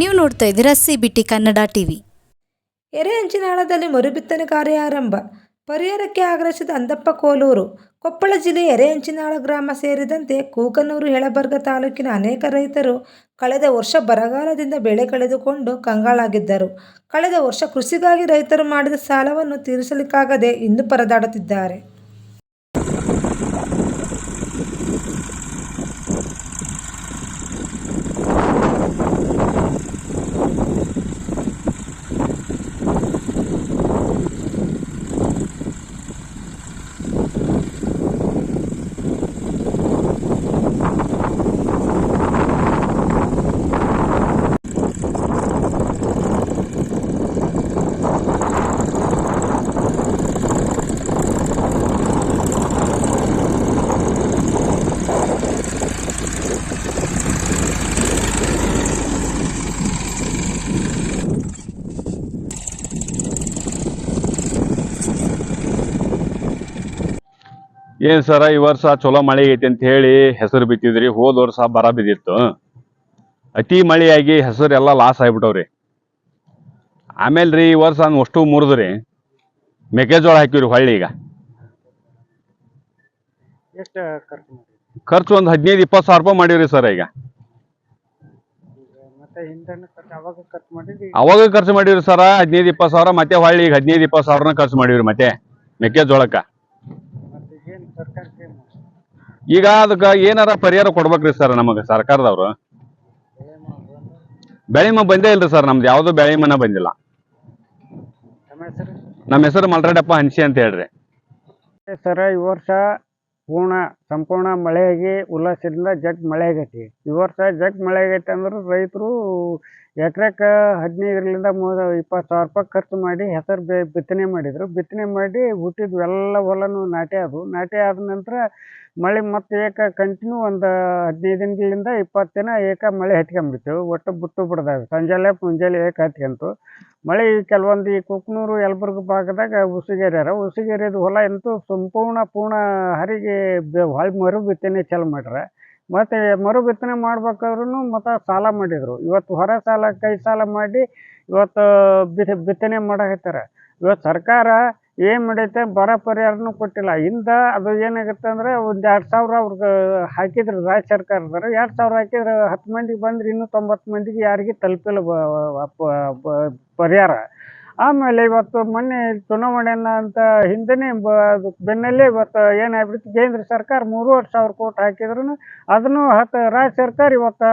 ನೋಡ್ತಾ ಇದ್ದೀರಾ C B T Kannada TV ಎರೆಹಂಚಿನಾಳದಲ್ಲಿ ಮರುಬಿತ್ತನೆ ಕಾರ್ಯ ಆರಂಭ ಪರಿಹಾರಕ್ಕೆ ಆಗ್ರಹಿಸಿದ ಅಂದಪ್ಪ ಕೋಲೂರು, ಕೊಪ್ಪಳ ಜಿಲ್ಲೆ ಎರೆಹಂಚಿನಾಳ ಗ್ರಾಮ ಸೇರಿದಂತೆ ಕೂಕನೂರು ಯಳಬರ್ಗ ತಾಲೂಕಿನ ಅನೇಕ ರೈತರು ಕಳೆದ ವರ್ಷ ಬರಗಾಲದಿಂದ ಬೆಳೆ ಕಳೆದುಕೊಂಡು ಕಂಗಾಳಾಗಿದ್ದರು. ಕಳೆದ ವರ್ಷ ಕೃಷಿಗಾಗಿ ರೈತರು ಮಾಡಿದ ಸಾಲವನ್ನು ತೀರಿಸಲಿಕ್ಕಾಗದೆ ಇಂದು ಪರದಾಡುತ್ತಿದ್ದಾರೆ. ಏನ್ ಸರ ಈ ವರ್ಷ ಚಲೋ ಮಳೆ ಐತಿ ಅಂತ ಹೇಳಿ ಹೆಸರು ಬಿತ್ತಿದ್ರಿ ಹೋದ ವರ್ಷ ಬರ ಬಿದ್ದಿತ್ತು. ಅತಿ ಮಳೆಯಾಗಿ ಹೆಸರು ಎಲ್ಲ ಲಾಸ್ ಆಗ್ಬಿಟ್ಟವ್ರಿ. ಆಮೇಲೆ ರೀ ಈ ವರ್ಷ ಅಷ್ಟು ಮುರಿದ್ರಿ. ಮೆಕ್ಕೆಜೋಳ ಹಾಕಿವ್ರಿ ಹೊಳ್ಳಿ ಈಗ. ಎಷ್ಟು ಖರ್ಚು ಮಾಡಿ ಖರ್ಚು ಒಂದು ಹದಿನೈದು ಇಪ್ಪತ್ತು ಸಾವಿರ ರೂಪಾಯಿ ಮಾಡಿವ್ರಿ ಸರ್ ಈಗ. ಮತ್ತೆ ಹಿಂದೆನೂ ಖರ್ಚು ಅವಾಗ ಖರ್ಚು ಮಾಡಿದ್ರಿ? ಅವಾಗ ಖರ್ಚು ಮಾಡಿವ್ರಿ ಸರ ಹದಿನೈದು ಇಪ್ಪತ್ತು ಸಾವಿರ ಮತ್ತೆ ಹೊಳ್ಳಿ ಈಗ ಹದಿನೈದು ಇಪ್ಪತ್ತು ಸಾವಿರನ ಖರ್ಚು ಮಾಡಿವ್ರಿ ಮತ್ತೆ ಮೆಕ್ಕೆಜೋಳಕ್ಕ ಮತ್ತೆ ಏನು ಸರ್ಕಾರಕ್ಕೆ ಏನು ಈಗ ಅದಕ್ಕೆ ಏನಾರ ಪರಿಹಾರ ಕೊಡ್ಬೇಕ್ರಿ ಸರ್ ನಮಗೆ ಸರ್ಕಾರದವ್ರು? ಬೆಳೆ ಮ ಬಂದೇ ಇಲ್ರಿ ಸರ್, ನಮ್ದು ಯಾವ್ದು ಬೆಳೆ ಮನ ಬಂದಿಲ್ಲ. ನಮ್ಮ ಹೆಸರು ಮಲ್ರಾಡಪ್ಪ ಹನ್ಸಿ ಅಂತ ಹೇಳ್ರಿ. ಸರ್, ಈ ವರ್ಷ ಪೂರ್ಣ ಸಂಪೂರ್ಣ ಮಳೆಯಾಗಿ ಉಲ್ಲಾಸದಿಂದ ಜಗ್ ಮಳೆ ಆಗೈತಿ ಈ ವರ್ಷ ಜಗ್ ಮಳೆ ಆಗೈತಿ ಅಂದ್ರೆ ರೈತರು ಎಕರೆಕ್ಕೆ ಹದಿನೈದರಿಂದ ಮೂರು ಇಪ್ಪತ್ತು ಸಾವಿರ ರೂಪಾಯಿ ಖರ್ಚು ಮಾಡಿ ಹೆಸರು ಬೆ, ಬಿತ್ತನೆ ಮಾಡಿದರು. ಬಿತ್ತನೆ ಮಾಡಿ ಹುಟ್ಟಿದ್ವು ಎಲ್ಲ ಹೊಲನೂ ನಾಟಿ ಆದವು. ನಾಟಿ ಆದ ನಂತರ ಮಳೆ ಮತ್ತೆ ಏಕ ಕಂಟಿನ್ಯೂ ಒಂದು ಹದಿನೈದು ದಿನಗಳಿಂದ ಇಪ್ಪತ್ತು ದಿನ ಏಕ ಮಳೆ ಹತ್ಕೊಂಡ್ಬಿಡ್ತು. ಒಟ್ಟು ಬಿಟ್ಟು ಬಿಡ್ದಾಗ ಸಂಜೆಲೆ ಮುಂಜಾನೆ ಏಕ ಹತ್ಕೊಂತು. ಮಳೆ ಕೆಲವೊಂದು ಈ ಕುಕ್ನೂರು, ಯಲಬುರ್ಗ ಭಾಗದಾಗ ಉಸುಗೇರ್ಯಾರ. ಉಸುಗೇರಿದ ಹೊಲ ಅಂತೂ ಸಂಪೂರ್ಣ ಪೂರ್ಣ ಹರಿಗೆ ಹೊಳ್ ಮರು ಬಿತ್ತನೆ ಚಾಲು ಮಾಡ್ಯಾರ ಮತ್ತು ಮರು ಬಿತ್ತನೆ ಮಾಡ್ಬೇಕಾದ್ರೂ ಮತ್ತು ಸಾಲ ಮಾಡಿದರು. ಇವತ್ತು ಹೊರ ಸಾಲ, ಕೈ ಸಾಲ ಮಾಡಿ ಇವತ್ತು ಬಿತ್, ಬಿತ್ತನೆ ಮಾಡಕತ್ತಾರೆ ಇವತ್ತು ಸರ್ಕಾರ ಏನು ಮಾಡೈತೆ ಬರ ಪರಿಹಾರನೂ ಕೊಟ್ಟಿಲ್ಲ. ಹಿಂದೆ ಅದು ಏನಾಗುತ್ತೆ ಅಂದರೆ ಒಂದು ಎರಡು ಸಾವಿರ ಅವ್ರಿಗೆ ಹಾಕಿದ್ರು ರಾಜ್ಯ ಸರ್ಕಾರದವರು. ಎರಡು ಸಾವಿರ ಹಾಕಿದ್ರೆ ಹತ್ತು ಮಂದಿಗೆ ಬಂದ್ರೆ ಇನ್ನೂ ತೊಂಬತ್ತು ಮಂದಿಗೆ ಯಾರಿಗೆ ತಲುಪಿಲ್ಲ ಪರಿಹಾರ. ಆಮೇಲೆ ಇವತ್ತು ಮೊನ್ನೆ ಚುನಾವಣೆಯನ್ನ ಅಂತ ಹಿಂದೆನೆ ಬೆನ್ನಲ್ಲೇ ಇವತ್ತು ಏನಾಗ್ಬಿಡ್ತು? ಕೇಂದ್ರ ಸರ್ಕಾರ ಮೂರುವರೆ ಸಾವಿರ ಕೋಟಿ ಹಾಕಿದ್ರು ಅದನ್ನು ಹತ್ತು ರಾಜ್ಯ ಸರ್ಕಾರ ಇವತ್ತು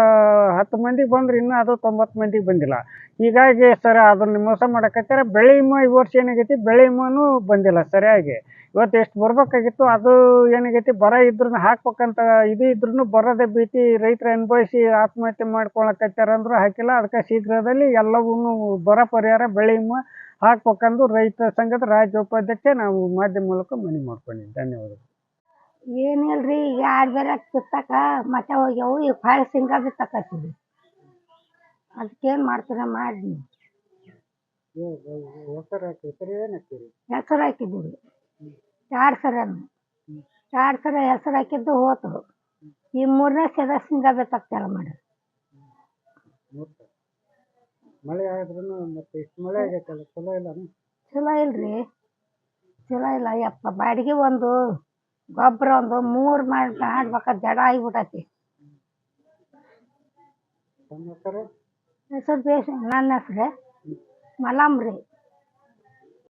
ಹತ್ತು ಮಂದಿಗೆ ಬಂದ್ರೆ, ಇನ್ನೂ ಅದು ತೊಂಬತ್ತು ಮಂದಿಗೆ ಬಂದಿಲ್ಲ. ಹೀಗಾಗಿ ಸರ್, ಅದನ್ನ ಮೋಸ ಮಾಡಕತ್ತಾರೆ? ಬೆಳೆ ವಿಮೆ ಈ ವರ್ಷ ಏನಾಗೈತಿ? ಬೆಳೆ ವಿಮಾನು ಬಂದಿಲ್ಲ ಸರಿಯಾಗಿ. ಇವತ್ತು ಎಷ್ಟು ಬರ್ಬೇಕಾಗಿತ್ತು, ಅದು ಏನಾಗೈತಿ? ಬರ ಇದ್ರೂ ಹಾಕ್ಬೇಕಂತ ಇದು ಇದ್ರೂ ಬರೋದೆ ಭೀತಿ ರೈತರು ಅನುಭವಿಸಿ ಆತ್ಮಹತ್ಯೆ ಮಾಡ್ಕೊಳಕತ್ತಾರ ಅಂದ್ರೆ ಹಾಕಿಲ್ಲ. ಅದಕ್ಕೆ ಶೀಘ್ರದಲ್ಲಿ ಎಲ್ಲವನ್ನೂ ಬರ ಪರಿಹಾರ, ಬೆಳೆ ವಿಮೆ ಹಾಕ್ಬೇಕಂದು ರೈತ ಸಂಘದ ರಾಜ್ಯ ಉಪಾಧ್ಯಕ್ಷ ನಾವು ಮಾಧ್ಯಮ ಮೂಲಕ ಮನವಿ ಮಾಡ್ಕೊಂಡಿದ್ದೆ ಧನ್ಯವಾದಗಳು. ಏನಿಲ್ರಿ, ಈಗ ಬೇರೆ ಕಿತ್ತಾಕ ಮತ್ತೆ ಹೋಗ್ಯಾವು, ಈಗ ಭಾಳ ಸಿಂಗ ಬಿತ್ತಕತ್ತೀವಿ. ಅದಕ್ಕೇನು ಮಾಡ್ತೀರ ಮಾಡಿ ನೀವು ಹೆಸರು ಹಾಕಿ ಹೆಸರು ಏನು ಹಾಕ್ತೀರಿ ಹೆಸರು ಹಾಕಿದ್ದೀವಿ ಎರಡು ಸರನು ಎರಡು ಸರ ಹೆಸರು ಹಾಕಿದ್ದು ಹೋತು. ಈ ಮೂರನೇ ಸಲ ಸಿಂಗ ಚಾಲು ಮಾಡಿ ಮಳೆ ಆದ್ರೂ ಮತ್ತೆ ಇಷ್ಟು ಮಳೆ ಆಗೈತಲ್ಲ ಚಲೋ ಇಲ್ಲ ಚಲೋ ಇಲ್ರಿ. ಚಲೋ ಇಲ್ಲ ಯಪ್ಪ ಬಾಡಿಗೆ ಒಂದು ಗೊಬ್ಬರ ಒಂದು ಮೂರು ಮಾಡಿ ಮಾಡ್ಬೇಕಾ ಜಡ ಆಗಿಬಿಟ್ಟೈತಿ ಹೆಸರು ಹೆಸರು ಬೇಸ್ ನನ್ನ ಹೆಸ್ರು ಮಲಾಮ್ ರೀ